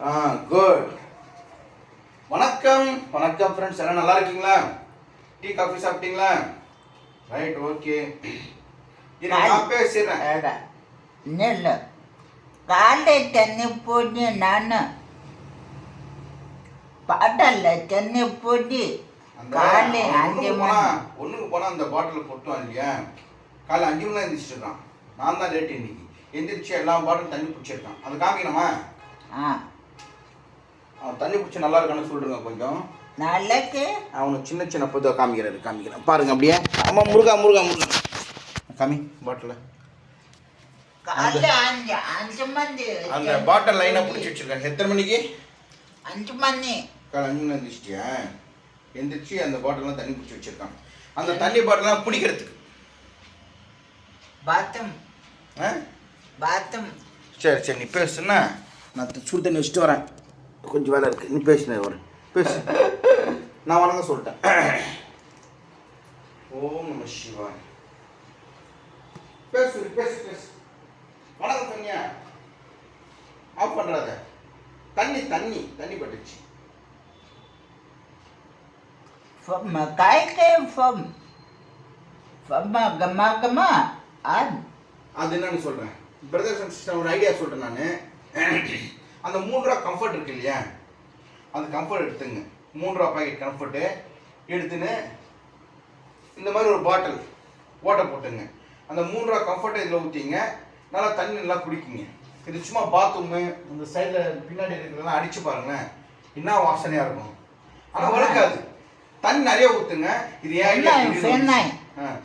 ஆ good வணக்கம். வணக்கம் friends எல்லாம் நல்லா இருக்கீங்களா? டீ காஃபி சாப்பிட்டீங்களா? ரைட் ஓகே நான் பேசுறேன் இன்னும் இல்லை. காலை தண்ணி போட்டு நான் பாட்டல்ல தண்ணி போட்டு காலை அஞ்சு மணி. ஒன்றுக்கு போனால் அந்த பாட்டில் போட்டோம் இல்லையா? காலை அஞ்சு மணி எழுந்திரிச்சிருக்கான் நான் தான் லேட் இன்னைக்கு. எந்திரிச்சு எல்லா பாட்டிலும் தண்ணி பிடிச்சிருக்கான். அது காமிக்கணுமா ஆ. அவன் தண்ணி பிடிச்சி நல்லா இருக்கான்னு சொல்லுங்க கொஞ்சம். நல்லக்கு அவனுக்கு சின்ன சின்ன பொதுவாக காமிக்கிறாரு காமிக்கிறேன் பாருங்க அப்படியே. அம்மா முருகா முருகா முருகா. காமி பாட்டில் அந்த பாட்டில் லைனாக பிடிச்சி வச்சிருக்காங்க. எத்தனை மணிக்கு? அஞ்சு மணி காலை அஞ்சு எழுந்திரிச்சிட்டியா எந்திரிச்சு அந்த பாட்டிலாம் தண்ணி பிடிச்சி வச்சிருக்கான். அந்த தண்ணி பாட்டிலாம் பிடிக்கிறதுக்கு பாத்தம் ஆ? பாத்தம் சரி சரி நீ பேசுனா நான் சுடு தண்ணி வச்சுட்டு வரேன். கொஞ்சம் வேலை இருக்குது நீ பேசுனேன் ஒரு. பேசு. நான் வணங்க சொல்லிட்டேன். ஓம் நம சிவாய். பேசு பேசு பேசு. வணக்கம் தண்ணியா ஆஃப் பண்ணுறாத தண்ணி தண்ணி தண்ணி பட்டுச்சு. அது என்னன்னு சொல்கிறேன் பிரதர்ஸ் அண்ட் சிஸ்டர் ஒரு ஐடியா சொல்கிறேன் நான். அந்த மூணு ரூபா கம்ஃபர்ட் இருக்கு இல்லையா? அந்த கம்ஃபர்ட் எடுத்துங்க. மூணு ரூபா பாக்கெட் கம்ஃபர்ட்டு எடுத்துன்னு இந்த மாதிரி ஒரு பாட்டில் ஓட்டை போட்டுங்க. அந்த மூணு ரூபா கம்ஃபர்ட்டை இதில் ஊற்றிங்க நல்லா தண்ணி நல்லா குடிக்குங்க. இது சும்மா பாத்ரூமு இந்த சைடில் பின்னாடி இருக்கிறதெல்லாம் அடிச்சு பாருங்களேன். என்ன வாசனையாக இருக்கும். ஆனால் வழுக்காது. தண்ணி நிறைய ஊற்றுங்க இது ஏன்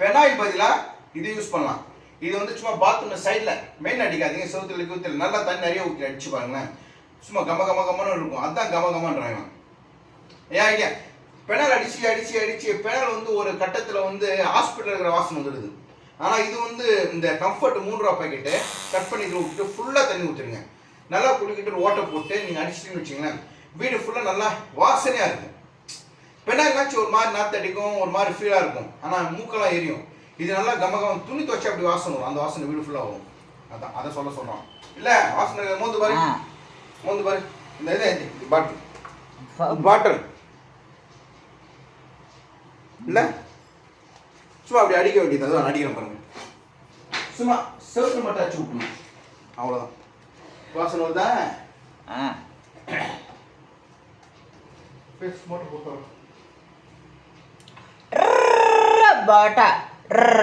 பெனாயில் பதிலாக இது யூஸ் பண்ணலாம். இது வந்து சும்மா பாத்ரூம் சைடில் மெயின் அடிக்காதீங்க. செவுத்துல கிவுத்துல நல்லா தண்ணி நிறைய ஊற்றி அடிச்சு பாருங்களேன். சும்மா கம கம கமன்னு இருக்கும். அதுதான் கம கமன்றாங்க. ஏன் ஐடியா பெனால் அடிச்சு அடிச்சு அடிச்சு பெனால் வந்து ஒரு கட்டத்தில் வந்து ஹாஸ்பிட்டல் இருக்கிற வாசனை வந்துடுது. ஆனால் இது வந்து இந்த கம்ஃபர்ட் மூணு ரூபா பாக்கெட்டு கட் பண்ணி இதில் விட்டுட்டு ஃபுல்லாக தண்ணி ஊற்றுருங்க நல்லா குடிக்கிட்டு ஓட்டை போட்டு நீங்கள் அடிச்சிட்டீங்கன்னு வச்சிங்களேன் வீடு ஃபுல்லாக நல்லா வாசனையாக இருக்கும். பெண்ணாங்கனாச்சும் ஒரு மாதிரி நாத்தடிக்கும் ஒரு மாதிரி ஃபீலாக இருக்கும். ஆனால் மூக்கெல்லாம் எரியும். இது நல்லா கம கம துணி துவச்சி அப்படி வாசனை வரும். அந்த வாசனை வீடு ஃபுல்லாக வரும். அதான் அதை சொல்ல சொல்கிறோம் இல்லை வாசனை மோந்து பாரு. ஆ. மோந்து பாரு. இந்த இது பாட்டில் பாட்டில் இல்லை? சும்மா அப்படி அடிக்க வேண்டியது. அதான் அடிக்கிறேன் பாருங்க. சும்மா செவத்து மட்டும் அடிச்சு விட்டணும் அவ்வளோதான் வாசனை வருதா? ആ பேஸ் மோட்டர் போட்டு. र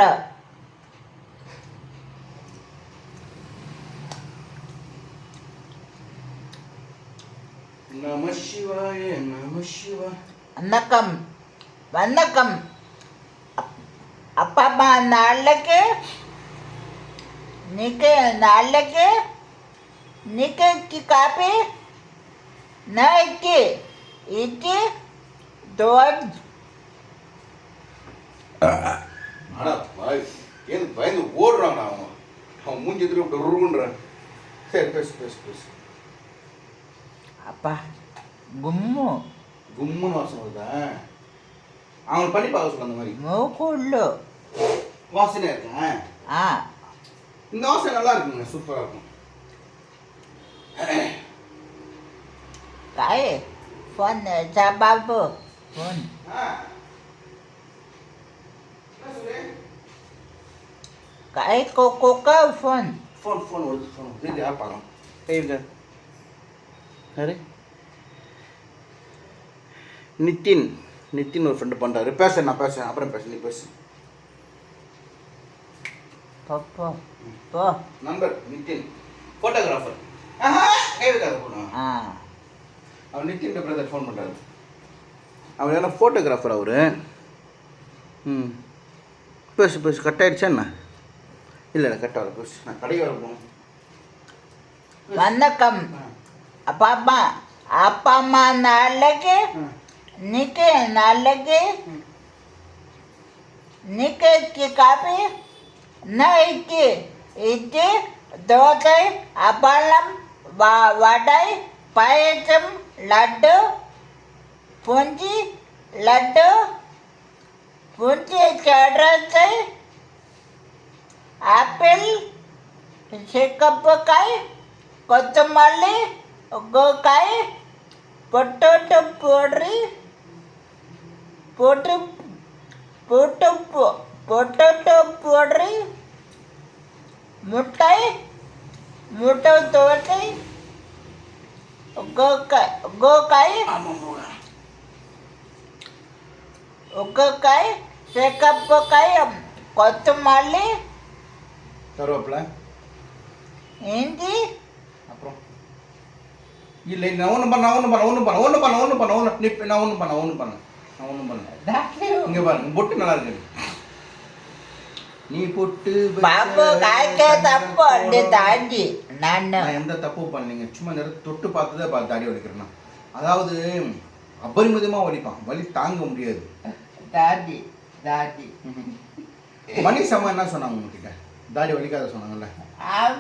नमः शिवाय नमः शिवाय வணக்கம் வணக்கம் அப்பா அம்மா நாளைக்கு నీకే నాళ్ళకి నీకెక్కి కాపీ నా ఎక్కి ఎక్కి దోడ్ பாய் ஏது பயந்து ஓடுறான் அவன்? அவன் மூஞ்சி திரும்பி இப்படி உருகுன்றான் சரி பேசு பேசு பேசு. அப்பா கும்மு. கும்முன்னு வாசனை வருதா அவங்களை பண்ணி பார்க்க சொல்ல அந்த மாதிரி. மூக்குள்ளு வாசனையா இருக்கா? ஆ. இந்த வாசனை நல்லா இருக்குங்க சூப்பராக இருக்கும். காய் ஃபோன் சாபாபு ஃபோன் ஆ. என்ன சொல்லு? காய் கொக்கோ ஃபோன் ஃபோன் ஃபோன் வருது ஃபோன் வருது யார் பார்க்கலாம் கையிருங்க யாரு நித்தின் நித்தின் ஒரு ஃப்ரெண்டு பண்ணுறாரு பேச நான் பேசுறேன் அப்புறம் பேச. நீ பேசு. போ போ. நண்பர் நித்தின். ஃபோட்டோகிராஃபர் கை வைக்காத போனோம் ஆ. அவர் நித்தின் பிரதர் ஃபோன் பண்ணுறாரு அவர் என்ன ஃபோட்டோகிராஃபர் அவர். ம். பேசு பேசு கட் ஆயிடுச்சா என்ன இல்லை இல்லை கட் ஆகல பேசு நான் கடைக்கு வர போகணும் வணக்கம் ஆ. அப்பா அம்மா அப்பா அம்மா நாளைக்கு ஆ. நீக்கு நாளைக்கு நீக்கு காப்பி நைக்கு இட்லி தோசை அப்பளம் வ வடை பாயசம் லட்டு புஞ்சி லட்டு ಮುಂಚೆ ಅಡ್ರಂತೆ ಆ್ಯಪಲ್ ಸಿಕ್ಕಪ್ಪಕಾಯಿ ಕೊತ್ತಂಬರಿ ಒಗ್ಗೋಕಾಯಿ పొట్టొట్టు పొడి పొట్టు పొట్టు పొట్టొట్టు పొడి ముట్టాయి ముట్ట తోటి గోకాయ గోకాయ ఒక్కొక్కాయ సిక్కప్పకాయ కొత్తమల్లి కరివేపల ఏంటి అప్పుడు ಇಲ್ಲ ಇಲ್ಲ ಅವನು ಬನ್ನ ಅವನು ಬನ್ನ ಅವನು ಬನ್ನ ಅವನು ಬನ್ನ ಅವನು ಬನ್ನ நான் ನಿಪ್ಪೆ பண்ண ಬನ್ನ ಅವನು நான் ಅವನು ಬನ್ನ ಹಿಂಗೆ பாருங்க பொட்டு நல்லா இருக்கு. நீ பொட்டு பாப்பு காய்க்க தப்பு அண்டு தாண்டி நான் எந்த தப்பு பண்ணீங்க சும்மா நேரம் தொட்டு பார்த்து தான் தாடி வலிக்கிறேன்னா. அதாவது அபரிமிதமாக வலிப்பான். வலி தாங்க முடியாது. தாண்டி. தாடி. மணிஷம்மா என்ன சொன்னாங்க உங்ககிட்ட? தாடி வலிக்காத சொன்னாங்கல்ல.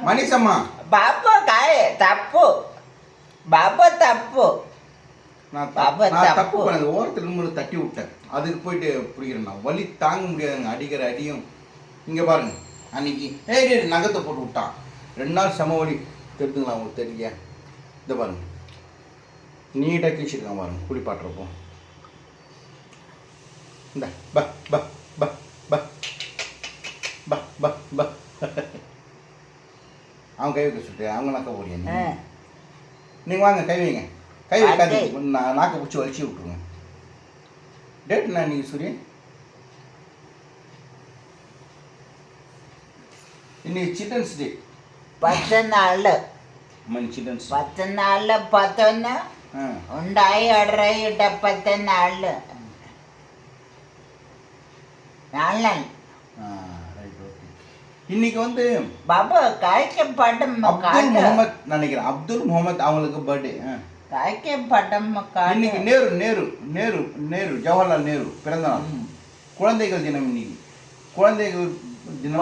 மணிஷம்மா பாப்பா காய தப்பு. பாப்பா தப்பு. நான் தப்பு பண்ணது ஓரத்தில் இருந்து தட்டி விட்டேன். அதுக்கு போயிட்டு பிடிக்கிறேன் வலி தாங்க முடியாதுங்க அடிக்கிற அடியும். இங்கே பாருங்க அன்னைக்கு ஏய் நகத்தை போட்டு விட்டான். ரெண்டு நாள் செம வலி. தெரிஞ்சுங்களா உங்களுக்கு தெரியுங்க இந்த பாருங்க. நீட்டாக கிழிச்சிருக்கான் பாருங்க குளிப்பாட்டுறப்போ இந்த ப ப ப ப. ப அவன் கை வைக்க சொல்லிட்டு அவங்க நாக்க ஓடியா நீங்கள் வாங்க கை வைங்க. கை வைக்காதீங்க. நான் நாக்க பிடிச்சி வலிச்சு விட்ருங்க டேட் என்ன நீங்கள் சூரியன்? இன்னைக்கு சில்ட்ரன்ஸ் டே பத்து நாளில் சில்ட்ரன்ஸ் பத்து நாளில் பார்த்தோன்னா ഉണ്ടായി ഇടറയിട്ടപ്പത്തെ നാളില് நல்லன் இன்னைக்கு வந்து பாபா காய்க்கம் படம் அப்துல் நினைக்கிறேன். அப்துல் முகமது அவங்களுக்கு பர்த்டே காய்க்க படம் இன்னைக்கு நேரு நேரு நேரு நேரு ஜவஹர்லால் நேரு பிறந்த நாள் குழந்தைகள் தினம் இன்னைக்கு. குழந்தைகள் தினம்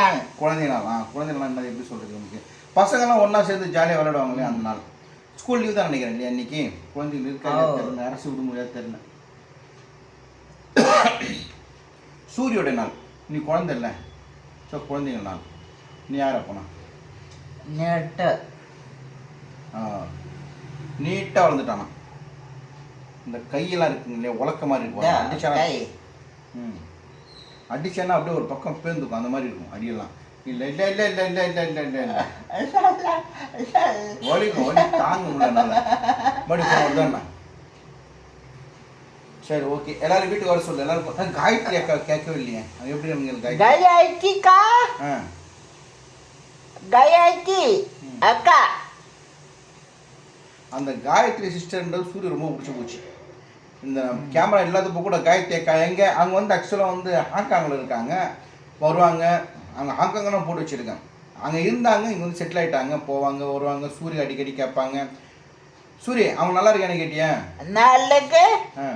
நாள். குழந்தை நாள். ஆ குழந்தை நாள் எப்படி சொல்றது உங்களுக்கு பசங்கள்லாம் ஒன்றா சேர்ந்து ஜாலியாக விளையாடுவாங்களே அந்த நாள். ஸ்கூல் லீவ் தான் நினைக்கிறேன் இல்லையா இன்னைக்கு? குழந்தைகள் இருக்காங்க தெரியல. அரசு விடுமுறையாக தெரியல. சூரியோட நாள். நீ குழந்தை இல்லை. ஸோ குழந்தைங்க நாள். நீ யார் அப்பனா నెట్ நீட்டாக வளர்ந்துட்டானா? இந்த கையெல்லாம் இருக்குங்க இல்லையா உலக்க மாதிரி இருக்கும். அடிச்சானா ம். அடிச்சானா அப்படியே ஒரு பக்கம் பேர்ந்துக்கும் அந்த மாதிரி இருக்கும் அடியெல்லாம். இல்லை இல்லை இல்லை இல்லை இல்லை இல்லை இல்லை இல்லை. இல்லை வலிக்கும் வலி தாங்க முடியல மறுபடி ஃபோன் வருதாண்ணா சரி ஓகே எல்லாரும் வீட்டுக்கு வர சொல்லு. எல்லாரும் காயத்ரி அக்கா கேட்கவே இல்லையே. அது எப்படி நமக்கு காயத்ரி? கா காயத்ரி அக்கா. அந்த காயத்ரி சிஸ்டர்ன்றது சூரிய ரொம்ப பிடிச்சி போச்சு. இந்த கேமரா இல்லாதப்போ கூட காயத்ரி அக்கா எங்கே? அவங்க வந்து ஆக்சுவலாக வந்து ஹாங்காங்கில் இருக்காங்க. வருவாங்க. அங்கே ஹாங்காங்கெலாம் போட்டு வச்சுருக்காங்க. அங்கே இருந்தாங்க இங்கே வந்து செட்டில் ஆகிட்டாங்க போவாங்க வருவாங்க. சூரிய அடிக்கடி கேட்பாங்க. சூரிய அவங்க நல்லா இருக்கானு கேட்டியா? நல்லா ஆ.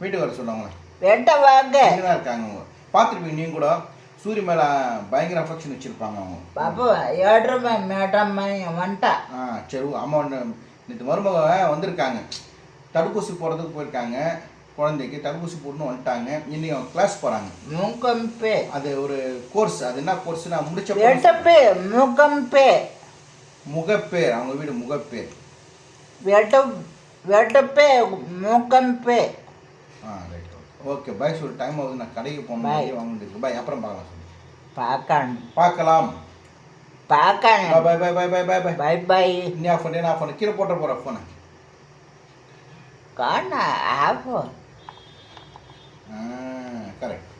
வீட்டுக்கு வர சொன்னாங்களே. ரெட்ட வாங்க இங்கே இருக்காங்க அவங்க. பார்த்துருப்பீங்க நீங்கள் கூட? சூரிய மேலே பயங்கர அஃபெக்ஷன் வச்சுருப்பாங்க அவங்க. பாப்பா ஏழ்ரூபா மேடம் வந்துட்டா. ஆ சரி அம்மா நேற்று மருமக வந்திருக்காங்க. தடுப்பூசி போகிறதுக்கு போயிருக்காங்க. குழந்தைக்கு தடுப்பூசி போடணும் வந்துட்டாங்க. இன்றைக்கி அவங்க கிளாஸ் போகிறாங்க மூக்கம் பே அது ஒரு கோர்ஸ் அது என்ன கோர்ஸ் நான் முடிச்ச பே முகம் பே முகப்பேர் அவங்க வீடு முகப்பேர் வெட்ட வெட்டப்பே முகம் பே ஆ ரைட் ஓகே ஓகே பாய் சொல்லு. டைம் ஆகுது. நான் கடைக்கு போகணும் Bye. வாங்க வேண்டியிருக்கு பாய் அப்புறம் பார்க்கலாம் சொல்லு. பார்க்கணும் பார்க்கலாம். பார்க்கணும் bye bye bye bye bye bye bye bye நீ ஆஃப் பண்ணி நான் ஃபோன் கீழே போட்ட போகிற ஃபோனை காண ஆ கரெக்ட்